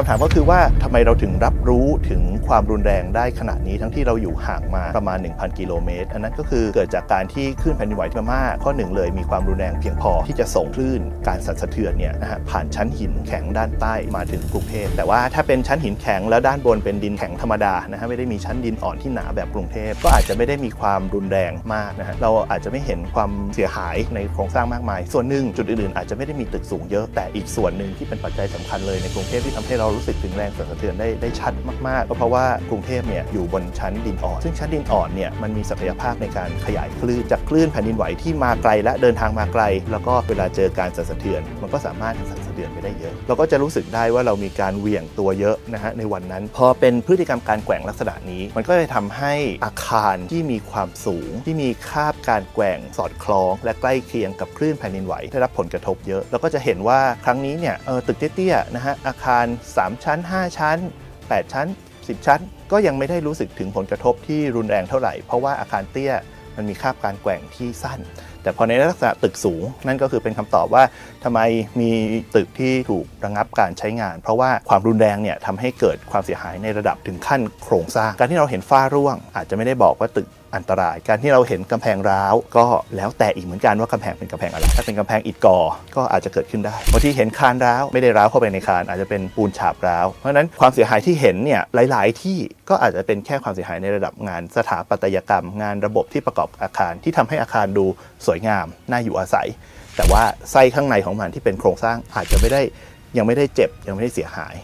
คำถามก็คือว่าทำไมเราถึงรับรู้ถึงความรุนแรงได้ขนาดนี้ทั้งที่เราอยู่ห่างมาประมาณ 1,000 กิโลเมตร อันนั้นก็คือเกิดจากการที่คลื่นแผ่นดินไหวที่ม่าข้อหนึ่งเลยมีความรุนแรงเพียงพอที่จะส่งคลื่นการสั่นสะเทือนเนี่ยนะฮะผ่านชั้นหินแข็งด้านใต้มาถึงกรุงเทพแต่ว่าถ้าเป็นชั้นหินแข็งแล้วด้านบนเป็นดินแข็งธรรมดานะฮะไม่ได้มีชั้นดินอ่อนที่หนาแบบกรุงเทพก็อาจจะไม่ได้มีความรุนแรงมากนะฮะเราอาจจะไม่เห็นความเสียหายในโครงสร้างมากมาย ส่วนหนึ่งจุดอื่นๆอาจจะไม่ได้มีตึกสูงเยอะแต่อีกส่วนหนึ่งที่เป็นปัจจัยสำคัญเลยในกรุงเทพที่ทำให้เรารู้สึกถึงแรงสั่นสะเทือนได้ได้ชัดมากๆ ก็เพราะว่ากรุงเทพเนี่ยอยู่บนชั้นดินอ่อน ซึ่งชั้นดินอ่อนเนี่ยมันมีศักยภาพในการขยายคลื่นจากคลื่นแผ่นดินไหวที่มาไกลและเดินทางมาไกล แล้วก็เวลาเจอการสั่นสะเทือน มันก็สามารถสั่นส เทือนไปได้เยอะ เราก็จะรู้สึกได้ว่าเรามีการเหวี่ยงตัวเยอะนะฮะในวันนั้น พอเป็นพฤติกรรมการแกว่งลักษณะนี้ มันก็จะทำให้อาคารที่มีความสูง ที่มีคาบการแกว่งสอดคล้อง และใกล้เคียงกับคลื่นแผ่นดินไหวได้รับผลกระทบเยอะเราก็จะเห็นว่าครั้งนี้เนี่ยเออตึกเตี้ยๆนะฮะอาคาร 3 ชั้น 5 ชั้น 8 ชั้น 10 ชั้น ก็ยังไม่ได้รู้สึกถึงผลกระทบที่รุนแรงเท่าไหร่เพราะว่าอาคารเตี้ย มันมีคาบการแกว่งที่สั้น แต่พอในลักษณะตึกสูง นั่นก็คือเป็นคำตอบว่าทำไมมีตึกที่ถูกระงับการใช้งาน เพราะว่าความรุนแรงเนี่ยทำให้เกิดความเสียหายในระดับถึงขั้นโครงสร้าง การที่เราเห็นฝ้าร่วง อาจจะไม่ได้บอกว่าตึก อันตราย การที่เราเห็นกำแพงร้าวก็แล้วแต่อีกเหมือนกันว่ากำแพงเป็นกำแพงอะไร ถ้าเป็นกำแพงอิฐก่อก็อาจจะเกิดขึ้นได้บางทีเห็นคานร้าวไม่ได้ร้าวเข้าไปในคานอาจจะเป็นปูนฉาบร้าว เพราะฉะนั้นความเสียหายที่เห็นเนี่ยหลาย ๆ ที่ก็อาจจะเป็นแค่ความเสียหายในระดับงาน สถาปัตยกรรม งานระบบที่ประกอบอาคารที่ทำให้อาคารดูสวยงามน่าอยู่อาศัย แต่ว่าไส้ข้างในของมันที่เป็นโครงสร้างอาจจะไม่ได้ยังไม่ได้เจ็บยังไม่ได้เสียหาย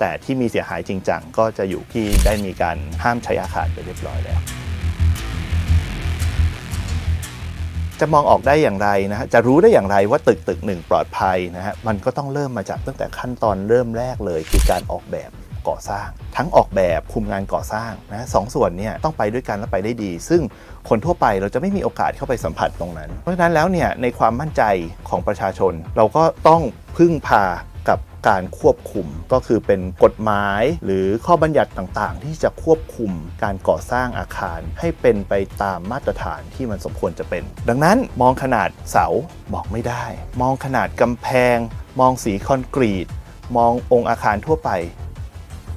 แต่ที่มีเสียหายจริงจังก็จะอยู่ที่ได้มีการห้ามใช้อาคารไปเรียบร้อยแล้ว จะมองออกได้อย่างไรนะฮะจะรู้ได้อย่างไรว่าตึกตึกหนึ่งปลอดภัยนะฮะมันก็ต้องเริ่มมาจากตั้งแต่ขั้นตอนเริ่มแรกเลย คือการออกแบบก่อสร้าง ทั้งออกแบบคุมงานก่อสร้างนะสองส่วนเนี่ยต้องไปด้วยกันและไปได้ดี ซึ่งคนทั่วไปเราจะไม่มีโอกาสเข้าไปสัมผัสตรงนั้น เพราะฉะนั้นแล้วเนี่ยในความมั่นใจของประชาชน เราก็ต้องพึ่งพา การควบคุมก็คือเป็นกฎหมายหรือข้อบัญญัติต่างๆ ที่จะควบคุมการก่อสร้างอาคารให้เป็นไปตามมาตรฐานที่มันสมควรจะเป็น ดังนั้นมองขนาดเสาบอกไม่ได้ มองขนาดกำแพง มองสีคอนกรีต มององค์อาคารทั่วไป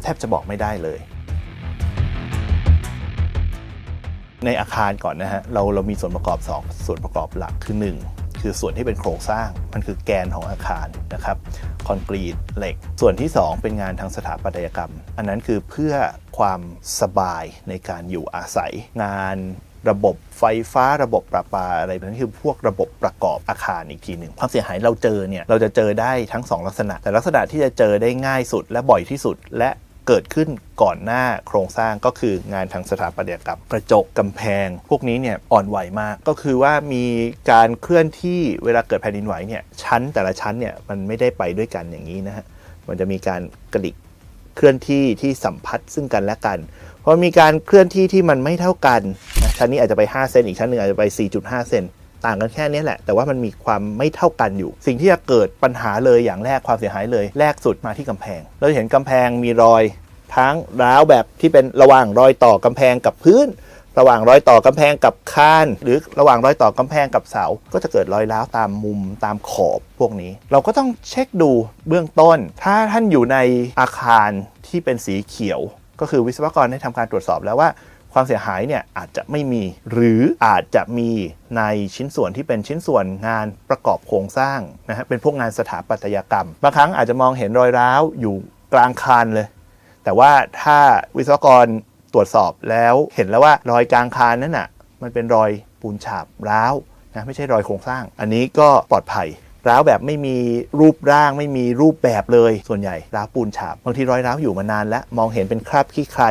แทบจะบอกไม่ได้เลยในอาคารก่อนนะฮะเราเรามีส่วนประกอบ 2 ส่วนประกอบหลักคือ 1 คือส่วนที่เป็นโครงสร้างมันคือแกนของอาคารนะครับคอนกรีตเหล็ก ส่วนที่ 2 เป็นงานทางสถาปัตยกรรม อันนั้นคือเพื่อความสบายในการอยู่อาศัย งานระบบไฟฟ้าระบบประปาอะไรนั้นคือพวกระบบประกอบอาคารอีกทีหนึ่งความเสียหายเราเจอเนี่ยเราจะเจอได้ทั้งสองลักษณะ แต่ลักษณะที่จะเจอได้ง่ายสุดและบ่อยที่สุด และ เกิดขึ้นก่อนหน้าโครงสร้างก็คืองานทางสถาปัตยกรรมกระจกกำแพง พวกนี้เนี่ยอ่อนไหวมาก ก็คือว่ามีการเคลื่อนที่เวลาเกิดแผ่นดินไหวเนี่ยชั้นแต่ละชั้นเนี่ยมันไม่ได้ไปด้วยกันอย่างนี้นะฮะมันจะมีการกระดิกเคลื่อนที่ที่สัมพัทธ์ซึ่งกันและกัน เพราะมีการเคลื่อนที่ที่มันไม่เท่ากันชั้นนี้อาจจะไป 5 เซนอีกชั้นหนึ่งอาจจะไป 4.5 เซนต่างกันแค่นี้แหละ แต่ว่ามันมีความไม่เท่ากันอยู่ สิ่งที่จะเกิดปัญหาเลยอย่างแรกความเสียหายเลย แรกสุดมาที่กำแพง เราจะเห็นกำแพงมีรอย ทั้งร้าวแบบที่เป็นระหว่างรอยต่อกำแพงกับพื้น ระหว่างรอยต่อกำแพงกับคาน หรือระหว่างรอยต่อกำแพงกับเสา ก็จะเกิดรอยร้าวตามมุมตามขอบพวกนี้ เราก็ต้องเช็คดูเบื้องต้น ถ้าท่านอยู่ในอาคารที่เป็นสีเขียว ก็คือวิศวกรได้ทำการตรวจสอบแล้วว่าความเสียหายเนี่ยอาจจะไม่มี หรืออาจจะมีในชิ้นส่วนที่เป็นชิ้นส่วนงานประกอบโครงสร้างนะฮะเป็นพวกงานสถาปัตยกรรม บางครั้งอาจจะมองเห็นรอยร้าวอยู่กลางคานเลย แต่ว่าถ้าวิศวกรตรวจสอบแล้วเห็นแล้วว่ารอยกลางคานนั้นน่ะ มันเป็นรอยปูนฉาบร้าวนะไม่ใช่รอยโครงสร้าง อันนี้ก็ปลอดภัยร้าวแบบไม่มีรูปร่างไม่มีรูปแบบเลย ส่วนใหญ่ร้าวปูนฉาบบางทีรอยร้าวอยู่มานานแล้ว มองเห็นเป็นคราบขี้ใคร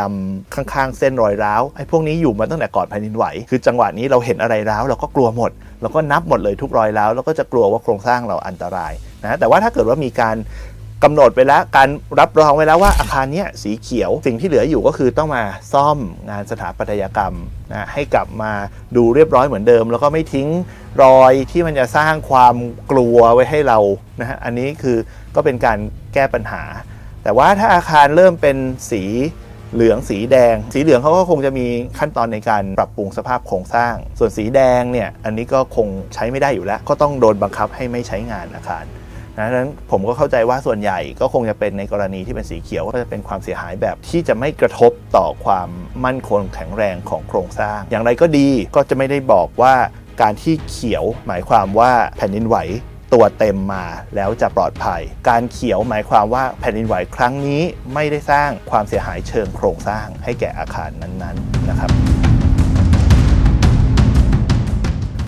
ดำๆข้างๆ เส้นรอยร้าวไอ้พวกนี้อยู่มาตั้งแต่ก่อนแผ่นดินไหว คือจังหวะนี้เราเห็นอะไรร้าวเราก็กลัวหมดเราก็นับหมดเลยทุกรอยร้าวแล้วก็จะกลัวว่าโครงสร้างเราอันตรายนะแต่ว่าถ้าเกิดว่ามีการ กำหนดไปแล้วการรับรองไว้แล้วว่าอาคารเนี้ยสีเขียว สิ่งที่เหลืออยู่ก็คือต้องมาซ่อมงานสถาปัตยกรรมนะให้กลับมาดูเรียบร้อยเหมือนเดิม แล้วก็ไม่ทิ้งรอยที่มันจะสร้างความกลัวไว้ให้เรานะฮะอันนี้คือก็เป็นการแก้ปัญหา แต่ว่าถ้าอาคารเริ่มเป็นสีเหลืองสีแดง สีเหลืองเขาก็คงจะมีขั้นตอนในการปรับปรุงสภาพโครงสร้าง ส่วนสีแดงเนี่ยอันนี้ก็คงใช้ไม่ได้อยู่แล้ว ก็ต้องโดนบังคับให้ไม่ใช้งานอาคาร นะดังนั้นผมก็เข้าใจว่าส่วนใหญ่ก็คงจะเป็นในกรณีที่เป็นสีเขียวก็จะเป็นความเสียหายแบบที่จะไม่กระทบต่อความมั่นคงแข็งแรงของโครงสร้าง อย่างไรก็ดีก็จะไม่ได้บอกว่าการที่เขียวหมายความว่าแผ่นดินไหวตัวเต็มมาแล้วจะปลอดภัย การเขียวหมายความว่าแผ่นดินไหวครั้งนี้ไม่ได้สร้างความเสียหายเชิงโครงสร้างให้แก่อาคารนั้นๆนะครับ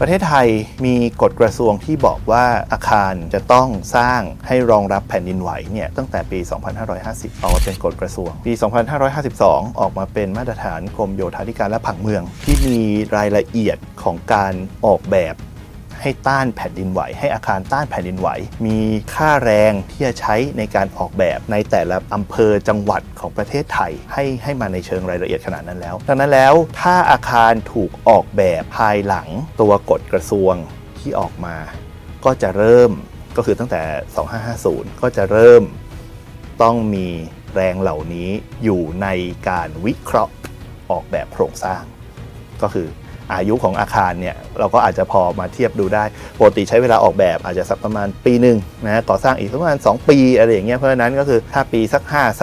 ประเทศไทยมีกฎกระทรวงที่บอกว่าอาคารจะต้องสร้างให้รองรับแผ่นดินไหวเนี่ยตั้งแต่ปี 2550 ออกมาเป็นกฎกระทรวง ปี 2552 ออกมาเป็นมาตรฐานกรมโยธาธิการและผังเมือง ที่มีรายละเอียดของการออกแบบ ให้ต้านแผ่นดินไหว ให้อาคารต้านแผ่นดินไหว มีค่าแรงที่จะใช้ในการออกแบบในแต่ละอำเภอจังหวัดของประเทศไทย ให้ให้มาในเชิงรายละเอียดขนาดนั้นแล้ว ดังนั้นแล้วถ้าอาคารถูกออกแบบภายหลังตัวกฎกระทรวงที่ออกมา ก็จะเริ่มก็คือตั้งแต่ 2550 ก็จะเริ่มต้องมีแรงเหล่านี้อยู่ในการวิเคราะห์ออกแบบโครงสร้าง ก็คือ อายุของอาคารเนี่ยเราก็อาจจะพอมาเทียบดูได้ปกติใช้เวลาออกแบบอาจจะสักประมาณปีหนึ่งนะก่อสร้างอีกประมาณ 2 ปีอะไรอย่างเงี้ยเพราะฉะนั้นก็คือถ้าปีสัก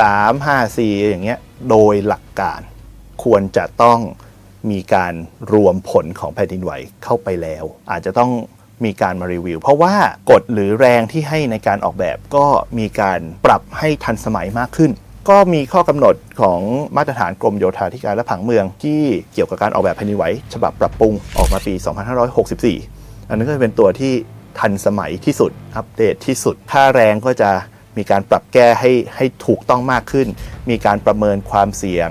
53 54อย่างเงี้ยโดยหลักการควรจะต้องมีการรวมผลของแผ่นดินไหวเข้าไปแล้ว อาจจะต้องมีการมารีวิว เพราะว่ากฎหรือแรงที่ให้ในการออกแบบก็มีการปรับให้ทันสมัยมากขึ้น ก็มีข้อกำหนดของมาตรฐานกรมโยธาธิการและผังเมือง ที่เกี่ยวกับการออกแบบแผ่นดินไหวฉบับปรับปรุงออกมาปี 2564 อันนั้นก็จะเป็นตัวที่ทันสมัยที่สุด อัปเดตที่สุด ค่าแรงก็จะมีการปรับแก้ให้ให้ถูกต้องมากขึ้น มีการประเมินความเสี่ยง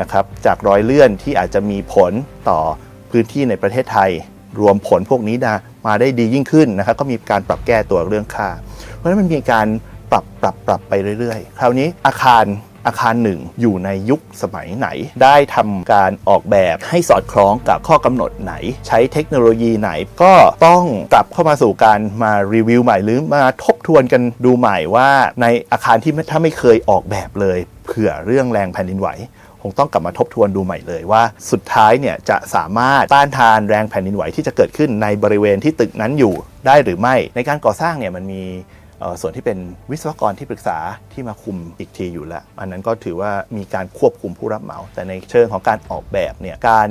นะครับจากรอยเลื่อนที่อาจจะมีผลต่อพื้นที่ในประเทศไทย รวมผลพวกนี้นะมาได้ดียิ่งขึ้นนะครับก็มีการปรับแก้ตัวเรื่องค่า เพราะฉะนั้นมันมีการ ปรับปรับปรับไปเรื่อยๆ คราวนี้อาคารอาคารหนึ่งอยู่ในยุคสมัยไหน ได้ทำการออกแบบให้สอดคล้องกับข้อกำหนดไหน ใช้เทคโนโลยีไหน ก็ต้องกลับเข้ามาสู่การมารีวิวใหม่หรือมาทบทวนกันดูใหม่ว่าในอาคารที่ถ้าไม่เคยออกแบบเลย เผื่อเรื่องแรงแผ่นดินไหวคงต้องกลับมาทบทวนดูใหม่เลยว่า สุดท้ายเนี่ยจะสามารถต้านทานแรงแผ่นดินไหวที่จะเกิดขึ้นในบริเวณที่ตึกนั้นอยู่ได้หรือไม่ ในการก่อสร้างเนี่ยมันมี ส่วนที่เป็นวิศวกรที่ปรึกษาที่มาคุมอีกทีอยู่แล้ว อันนั้นก็ถือว่ามีการควบคุมผู้รับเหมา แต่ในเชิงของการออกแบบเนี่ยการ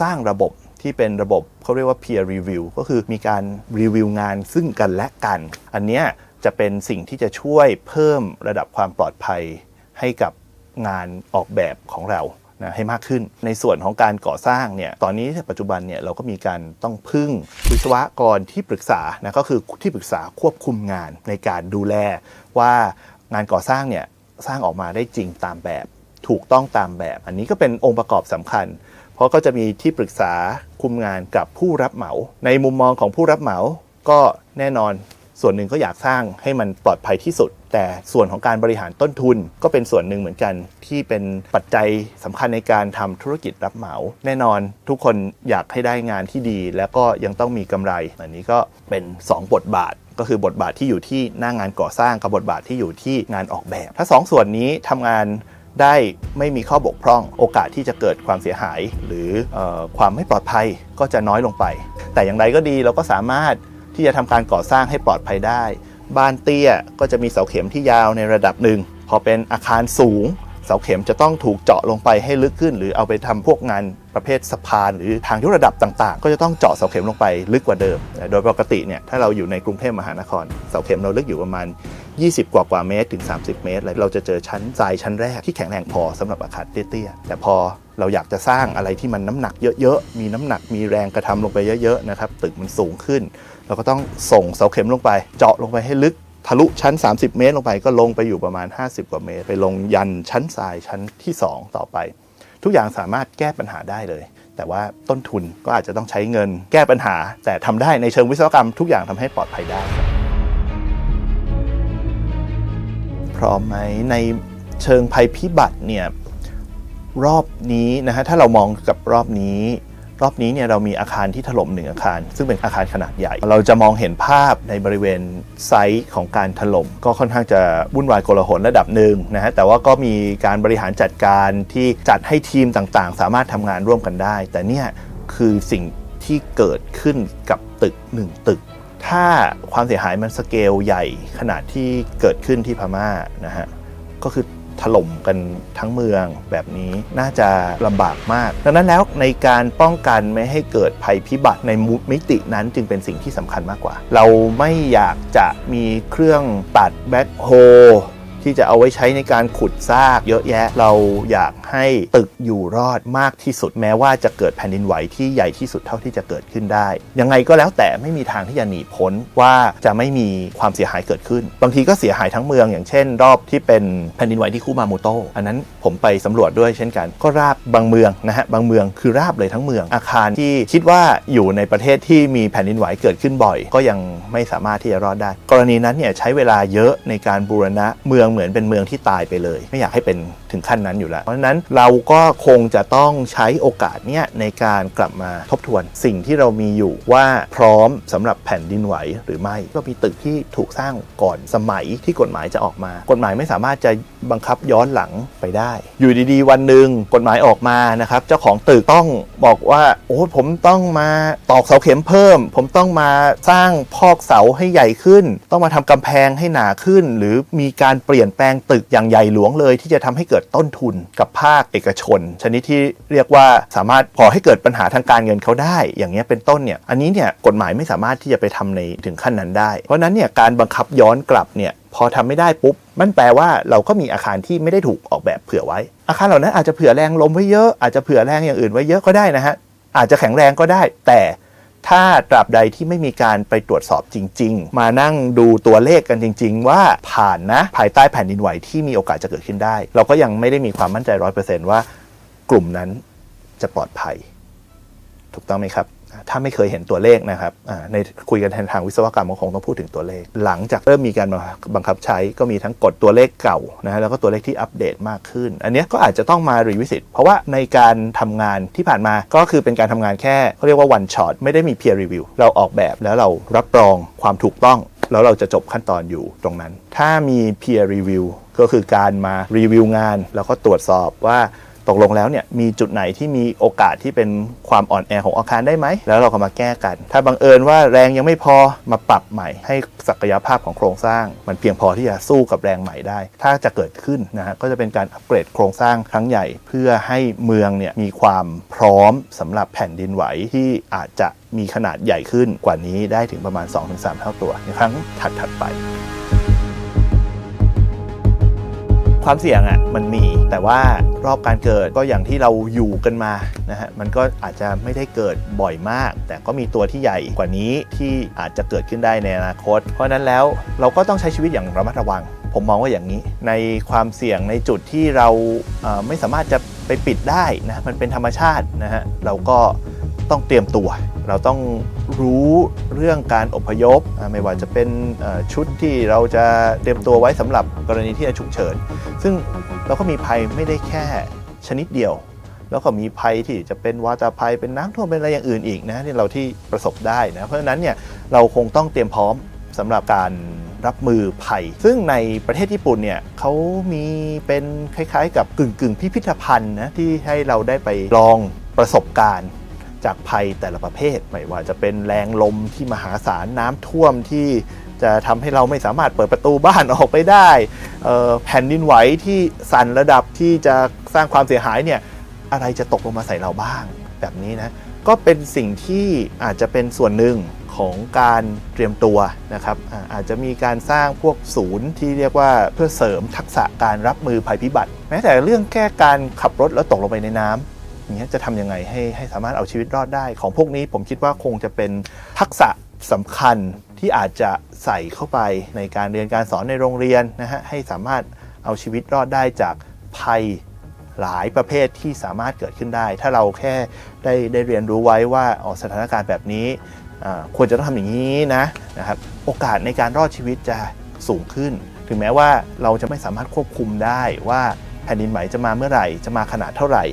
สร้างระบบที่เป็นระบบเขาเรียกว่า peer review ก็คือมีการรีวิวงานซึ่งกันและกัน อันเนี้ยจะเป็นสิ่งที่จะช่วยเพิ่มระดับความปลอดภัยให้กับงานออกแบบของเรา นะให้มากขึ้น ในส่วนของการก่อสร้างเนี่ยตอนนี้ปัจจุบันเนี่ยเราก็มีการต้องพึ่งวิศวกรที่ปรึกษานะก็คือที่ปรึกษาควบคุมงานในการดูแลว่างานก่อสร้างเนี่ยสร้างออกมาได้จริงตามแบบ ถูกต้องตามแบบ อันนี้ก็เป็นองค์ประกอบสำคัญ เพราะก็จะมีที่ปรึกษาคุมงานกับผู้รับเหมา ในมุมมองของผู้รับเหมาก็แน่นอน ส่วนหนึ่งก็อยากสร้างให้มันปลอดภัยที่สุด แต่ส่วนของการบริหารต้นทุนก็เป็นส่วนหนึ่งเหมือนกัน ที่เป็นปัจจัยสำคัญในการทำธุรกิจรับเหมา แน่นอนทุกคนอยากให้ได้งานที่ดี แล้วก็ยังต้องมีกำไร อันนี้ก็เป็น 2 บทบาทก็คือบทบาทที่อยู่ที่หน้างานก่อสร้างกับบทบาทที่อยู่ที่งานออกแบบ ถ้าสองส่วนนี้ทำงานได้ไม่มีข้อบกพร่อง โอกาสที่จะเกิดความเสียหาย หรือออความไม่ปลอดภัยก็จะน้อยลงไป แต่อย่างไรก็ดีเราก็สามารถ ที่จะทำการก่อสร้างให้ปลอดภัยได้ บ้านเตี้ยก็จะมีเสาเข็มที่ยาวในระดับหนึ่ง พอเป็นอาคารสูง เสาเข็มจะต้องถูกเจาะลงไปให้ลึกขึ้น หรือเอาไปทำพวกงานประเภทสะพาน หรือทางยกระดับต่างๆ ก็จะต้องเจาะเสาเข็มลงไปลึกกว่าเดิม โดยปกติเนี่ยถ้าเราอยู่ในกรุงเทพมหานคร เสาเข็มเราลึกอยู่ประมาณ 20 กว่ากว่าเมตรถึง 30 เมตรเลยเราจะเจอชั้นทรายชั้นแรกที่แข็งแรงพอสำหรับอาคารเตี้ยๆแต่พอ เราอยากจะสร้างอะไรที่มันน้ำหนักเยอะๆ มีน้ำหนักมีแรงกระทำลงไปเยอะๆนะครับตึกมันสูงขึ้น เราก็ต้องส่งเสาเข็มลงไป เจาะลงไปให้ลึกทะลุชั้น 30 เมตรลงไปก็ลงไปอยู่ประมาณ 50 กว่าเมตร ไปลงยันชั้นทรายชั้นที่ 2 ต่อไป ทุกอย่างสามารถแก้ปัญหาได้เลย แต่ว่าต้นทุนก็อาจจะต้องใช้เงินแก้ปัญหา แต่ทำได้ในเชิงวิศวกรรมทุกอย่างทำให้ปลอดภัยได้ พร้อมไหมในเชิงภัยพิบัติเนี่ย รอบนี้นะฮะถ้าเรามองกับรอบนี้ รอบนี้เนี่ยเรามีอาคารที่ถล่มหนึ่งอาคาร ซึ่งเป็นอาคารขนาดใหญ่ เราจะมองเห็นภาพในบริเวณไซต์ของการถล่มก็ค่อนข้างจะวุ่นวายโกลาหลระดับหนึ่งนะฮะแต่ว่าก็มีการบริหารจัดการที่จัดให้ทีมต่างๆ สามารถทำงานร่วมกันได้ แต่เนี่ยคือสิ่งที่เกิดขึ้นกับตึกหนึ่งตึก ถ้าความเสียหายมันสเกลใหญ่ขนาดที่เกิดขึ้นที่พม่านะฮะก็คือ ถล่มกันทั้งเมืองแบบนี้น่าจะลำบากมาก ดังนั้นแล้วในการป้องกันไม่ให้เกิดภัยพิบัติในมุมิตินั้นจึงเป็นสิ่งที่สำคัญมากกว่า เราไม่อยากจะมีเครื่องตัดแบ็คโฮ ที่จะเอาไว้ใช้ในการขุดซากเยอะแยะ เราอยากให้ตึกอยู่รอดมากที่สุดแม้ว่าจะเกิดแผ่นดินไหวที่ใหญ่ที่สุดเท่าที่จะเกิดขึ้นได้ ยังไงก็แล้วแต่ไม่มีทางที่จะหนีพ้นว่าจะไม่มีความเสียหายเกิดขึ้น บางทีก็เสียหายทั้งเมือง อย่างเช่น รอบที่เป็นแผ่นดินไหวที่คุมาโมโตอันนั้นผมไปสำรวจด้วยเช่นกัน ก็ราบบางเมืองนะฮะบางเมืองคือราบเลยทั้งเมือง อาคารที่คิดว่าอยู่ในประเทศที่มีแผ่นดินไหวเกิดขึ้นบ่อย ก็ยังไม่สามารถที่จะรอดได้ กรณีนั้นเนี่ยใช้เวลาเยอะในการบูรณะเมืองเหมือนเป็นเมืองที่ตายไปเลย ไม่อยากให้เป็นถึงขั้นนั้นอยู่แล้ว เพราะฉะนั้นเราก็คงจะต้องใช้โอกาสเนี่ยในการกลับมาทบทวน สิ่งที่เรามีอยู่ว่าพร้อมสำหรับแผ่นดินไหวหรือไม่ก็มีตึกที่ถูกสร้างก่อนสมัยที่กฎหมายจะออกมา กฎหมายไม่สามารถจะบังคับย้อนหลังไปได้ อยู่ดีๆ วันหนึ่งกฎหมายออกมานะครับ เจ้าของตึกต้องบอกว่า โอ้ผมต้องมาตอกเสาเข็มเพิ่ม ผมต้องมาสร้างพอกเสาให้ใหญ่ขึ้น ต้องมาทำกำแพงให้หนาขึ้น หรือมีการเปลี่ยนี่ยนแปลงตึกอย่างใหญ่หลวงเลย ที่จะทำให้เกิดต้นทุนกับภาคเอกชน ชนิดที่เรียกว่าสามารถพอให้เกิดปัญหาทางการเงินเขาได้ อย่างเงี้ยเป็นต้นเนี่ยอันนี้เนี่ยกฎหมายไม่สามารถที่จะไปทำในถึงขั้นนั้นได้ เพราะฉะนั้นเนี่ยการบังคับย้อนกลับเนี่ยพอทำไม่ได้ปุ๊บมันแปลว่าเราก็มีอาคารที่ไม่ได้ถูกออกแบบเผื่อไว้ อาคารเหล่านั้นอาจจะเผื่อแรงลมไว้เยอะอาจจะเผื่อแรงอย่างอื่นไว้เยอะก็ได้นะฮะอาจจะแข็งแรงก็ได้ แต่ ถ้าตราบใดที่ไม่มีการไปตรวจสอบจริง ๆ มานั่งดูตัวเลขกันจริง ๆ ว่าผ่านนะภายใต้แผ่นดินไหวที่มีโอกาสจะเกิดขึ้นได้ เราก็ยังไม่ได้มีความมั่นใจร้อยเปอร์เซนต์ว่ากลุ่มนั้นจะปลอดภัย ถูกต้องไหมครับ ถ้าไม่เคยเห็นตัวเลขนะครับในคุยกันทางวิศวกรรมก็คงต้องพูดถึงตัวเลข หลังจากเริ่มมีการบังคับใช้ก็มีทั้งกฎตัวเลขเก่านะฮะแล้วก็ตัวเลขที่อัปเดตมากขึ้น อันนี้ก็อาจจะต้องมารีวิสิตเพราะว่าในการทำงานที่ผ่านมาก็คือเป็นการทำงานแค่เขาเรียกว่า one shot ไม่ได้มี peer review เราออกแบบแล้วเรารับรองความถูกต้องแล้วเราจะจบขั้นตอนอยู่ตรงนั้น ถ้ามี peer review ก็คือการมารีวิวงาน แล้วก็ตรวจสอบว่า ตกลงแล้วเนี่ยมีจุดไหนที่มีโอกาสที่เป็นความอ่อนแอของอาคารได้ไหม แล้วเราก็มาแก้กัน ถ้าบังเอิญว่าแรงยังไม่พอมาปรับใหม่ ให้ศักยภาพของโครงสร้าง มันเพียงพอที่จะสู้กับแรงใหม่ได้ ถ้าจะเกิดขึ้นนะฮะก็จะเป็นการอัปเกรดโครงสร้างครั้งใหญ่ เพื่อให้เมืองเนี่ยมีความพร้อมสำหรับแผ่นดินไหวที่อาจจะมีขนาดใหญ่ขึ้นกว่านี้ได้ถึงประมาณ 2-3 เท่าตัวในครั้งถัดๆไป ความเสี่ยงอะ่ะมันมี แต่ว่ารอบการเกิดก็อย่างที่เราอยู่กันมานะฮะมันก็อาจจะไม่ได้เกิดบ่อยมาก แต่ก็มีตัวที่ใหญ่กว่านี้ที่อาจจะเกิดขึ้นได้ในอนาคต เพราะนั้นแล้วเราก็ต้องใช้ชีวิตอย่างระมัดระวัง ผมมองว่าอย่างนี้ ในความเสี่ยงในจุดที่เราไม่สามารถจะไปปิดได้นะมันเป็นธรรมชาตินะฮะเราก็ต้องเตรียมตัว เราต้องรู้เรื่องการอพยพ ไม่ว่าจะเป็นชุดที่เราจะเตรียมตัวไว้สำหรับกรณีที่ฉุกเฉิน ซึ่งเราก็มีภัยไม่ได้แค่ชนิดเดียว แล้วก็มีภัยที่จะเป็นวาตาภัยเป็นน้ำท่วมเป็นอะไรอย่างอื่นอีกนะที่เราที่ประสบได้นะเพราะฉะนั้นเนี่ยเราคงต้องเตรียมพร้อมสำหรับการรับมือภัย ซึ่งในประเทศญี่ปุ่นเนี่ยเขามีเป็นคล้ายๆ กับกึ่งกึ่งๆพิพิธภัณฑ์นะที่ให้เราได้ไปลองประสบการณ์ จากภัยแต่ละประเภท ไม่ว่าจะเป็นแรงลมที่มหาศาลน้ำท่วมที่จะทำให้เราไม่สามารถเปิดประตูบ้านออกไปได้แผ่นดินไหวที่สั่นระดับที่จะสร้างความเสียหายเนี่ยอะไรจะตกลงมาใส่เราบ้าง แบบนี้นะก็เป็นสิ่งที่อาจจะเป็นส่วนหนึ่งของการเตรียมตัวนะครับอาจจะมีการสร้างพวกศูนย์ที่เรียกว่าเพื่อเสริมทักษะการรับมือภัยพิบัติ แม้แต่เรื่องแค่การขับรถแล้วตกลงไปในน้ำอย่า เงี้ยจะทำยังไงให้ให้สามารถเอาชีวิตรอดได้ ของพวกนี้ผมคิดว่าคงจะเป็นทักษะสำคัญที่อาจจะใส่เข้าไปในการเรียนการสอนในโรงเรียนนะฮะให้สามารถเอาชีวิตรอดได้จากภัยหลายประเภทที่สามารถเกิดขึ้นได้ ถ้าเราแค่ได้ได้เรียนรู้ไว้ว่าออสถานการณ์แบบนี้ควรจะต้องทำอย่างนี้นะนะครับ โอกาสในการรอดชีวิตจะสูงขึ้น ถึงแม้ว่าเราจะไม่สามารถควบคุมได้ว่าแผ่นดินไหวจะมาเมื่อไหร่ จะมาขนาดเท่าไหร่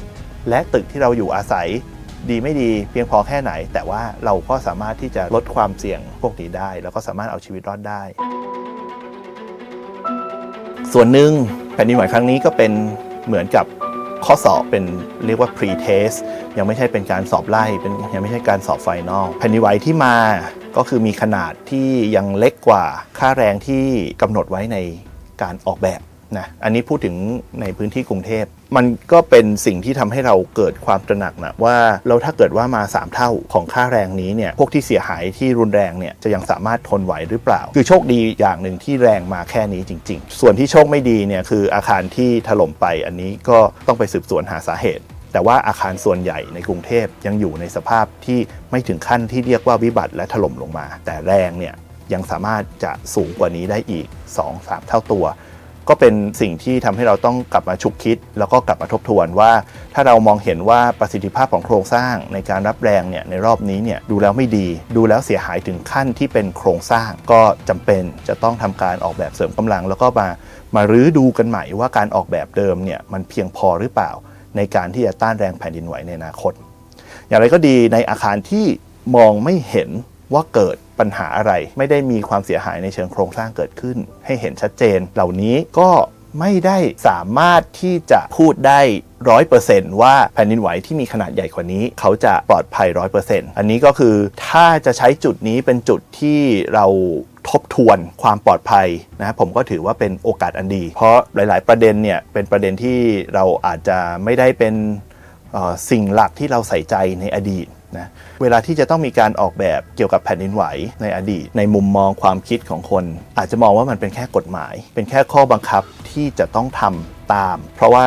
และตึกที่เราอยู่อาศัยดีไม่ดีเพียงพอแค่ไหน แต่ว่าเราก็สามารถที่จะลดความเสี่ยงพวกนี้ได้ แล้วก็สามารถเอาชีวิตรอดได้ ส่วนหนึ่งแผ่นดินไหวครั้งนี้ก็เป็นเหมือนกับข้อสอบเป็นเรียกว่า pre test ยังไม่ใช่เป็นการสอบไล่เป็นยังไม่ใช่การสอบไฟนอลแผ่นดินไหวที่มาก็คือมีขนาดที่ยังเล็กกว่าค่าแรงที่กำหนดไว้ในการออกแบบนะอันนี้พูดถึงในพื้นที่กรุงเทพ มันก็เป็นสิ่งที่ทำให้เราเกิดความตระหนักนะว่าเราถ้าเกิดว่ามา 3 เท่าของค่าแรงนี้เนี่ยพวกที่เสียหายที่รุนแรงเนี่ยจะยังสามารถทนไหวหรือเปล่า คือโชคดีอย่างหนึ่งที่แรงมาแค่นี้จริง ๆ ส่วนที่โชคไม่ดีเนี่ยคืออาคารที่ถล่มไปอันนี้ก็ต้องไปสืบสวนหาสาเหตุแต่ว่าอาคารส่วนใหญ่ในกรุงเทพยังอยู่ในสภาพที่ไม่ถึงขั้นที่เรียกว่าวิบัติและถล่มลงมา แต่แรงเนี่ยยังสามารถจะสูงกว่านี้ได้อีก 2-3 เท่าตัว ก็เป็นสิ่งที่ทำให้เราต้องกลับมาฉุกคิด แล้วก็กลับมาทบทวนว่า ถ้าเรามองเห็นว่าประสิทธิภาพของโครงสร้างในการรับแรงเนี่ยในรอบนี้เนี่ยดูแล้วไม่ดี ดูแล้วเสียหายถึงขั้นที่เป็นโครงสร้างก็จำเป็นจะต้องทำการออกแบบเสริมกำลัง แล้วก็มามารื้อดูกันใหม่ว่าการออกแบบเดิมเนี่ยมันเพียงพอหรือเปล่า ในการที่จะต้านแรงแผ่นดินไหวในอนาคต อย่างไรก็ดีในอาคารที่มองไม่เห็นว่าเกิด ปัญหาอะไร ไม่ได้มีความเสียหายในเชิงโครงสร้างเกิดขึ้น ให้เห็นชัดเจน เหล่านี้ก็ไม่ได้สามารถที่จะพูดได้ร้อยเปอร์เซนต์ว่าแผ่นดินไหวที่มีขนาดใหญ่กว่านี้ เขาจะปลอดภัยร้อยเปอร์เซนต์อันนี้ก็คือถ้าจะใช้จุดนี้เป็นจุดที่เราทบทวนความปลอดภัยนะผมก็ถือว่าเป็นโอกาสอันดี เพราะหลาย ๆ ประเด็นเนี่ยเป็นประเด็นที่เราอาจจะไม่ได้เป็น สิ่งหลักที่เราใส่ใจในอดีตนะเวลาที่จะต้องมีการออกแบบเกี่ยวกับแผ่นดินไหวในอดีต ในมุมมองความคิดของคน อาจจะมองว่ามันเป็นแค่กฎหมาย เป็นแค่ข้อบังคับที่จะต้องทำตาม เพราะว่า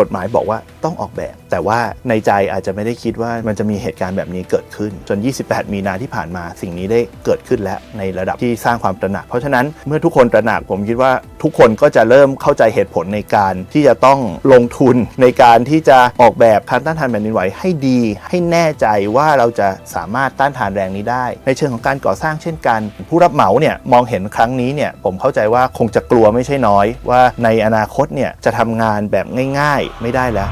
กฎหมายบอกว่าต้องออกแบบ แต่ว่าในใจอาจจะไม่ได้คิดว่ามันจะมีเหตุการณ์แบบนี้เกิดขึ้น จน 28 มีนาที่ผ่านมาสิ่งนี้ได้เกิดขึ้นแล้วในระดับที่สร้างความตระหนัก เพราะฉะนั้นเมื่อทุกคนตระหนักผมคิดว่าทุกคนก็จะเริ่มเข้าใจเหตุผลในการที่จะต้องลงทุนในการที่จะออกแบบการต้านทานแผ่นดินไหวให้ดี ให้แน่ใจว่าเราจะสามารถต้านทานแรงนี้ได้ ในเชิงของการก่อสร้างเช่นกัน ผู้รับเหมาเนี่ยมองเห็นครั้งนี้เนี่ยผมเข้าใจว่าคงจะกลัวไม่ใช่น้อย ว่าในอนาคตเนี่ยจะทำงานแบบง่ายไม่ได้แล้ว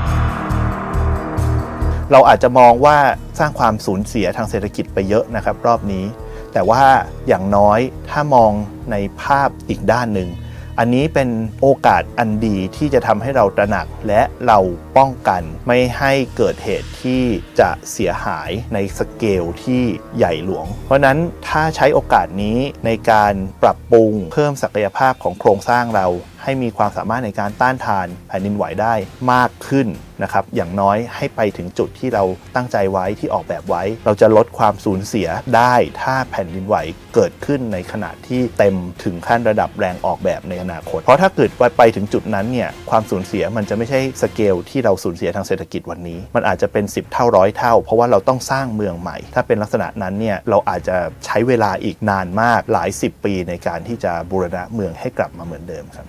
เราอาจจะมองว่าสร้างความสูญเสียทางเศรษฐกิจไปเยอะนะครับ รอบนี้ แต่ว่าอย่างน้อยถ้ามองในภาพอีกด้านหนึ่ง อันนี้เป็นโอกาสอันดีที่จะทำให้เราตระหนักและเราป้องกัน ไม่ให้เกิดเหตุที่จะเสียหายในสเกลที่ใหญ่หลวง เพราะฉะนั้นถ้าใช้โอกาสนี้ในการปรับปรุงเพิ่มศักยภาพของโครงสร้างเรา ให้มีความสามารถในการต้านทานแผ่นดินไหวได้มากขึ้นนะครับอย่างน้อยให้ไปถึงจุดที่เราตั้งใจไว้ที่ออกแบบไว้ เราจะลดความสูญเสียได้ถ้าแผ่นดินไหวเกิดขึ้นในขณะที่เต็มถึงขั้นระดับแรงออกแบบในอนาคต เพราะถ้าเกิดไปไปถึงจุดนั้นเนี่ยความสูญเสียมันจะไม่ใช่สเกลที่เราสูญเสียทางเศรษฐกิจวันนี้ มันอาจจะเป็น 10 เท่าร้อยเท่า เพราะว่าเราต้องสร้างเมืองใหม่ ถ้าเป็นลักษณะนั้นเนี่ยเราอาจจะใช้เวลาอีกนานมากหลาย 10 ปีในการที่จะบูรณะเมืองให้กลับมาเหมือนเดิมครับ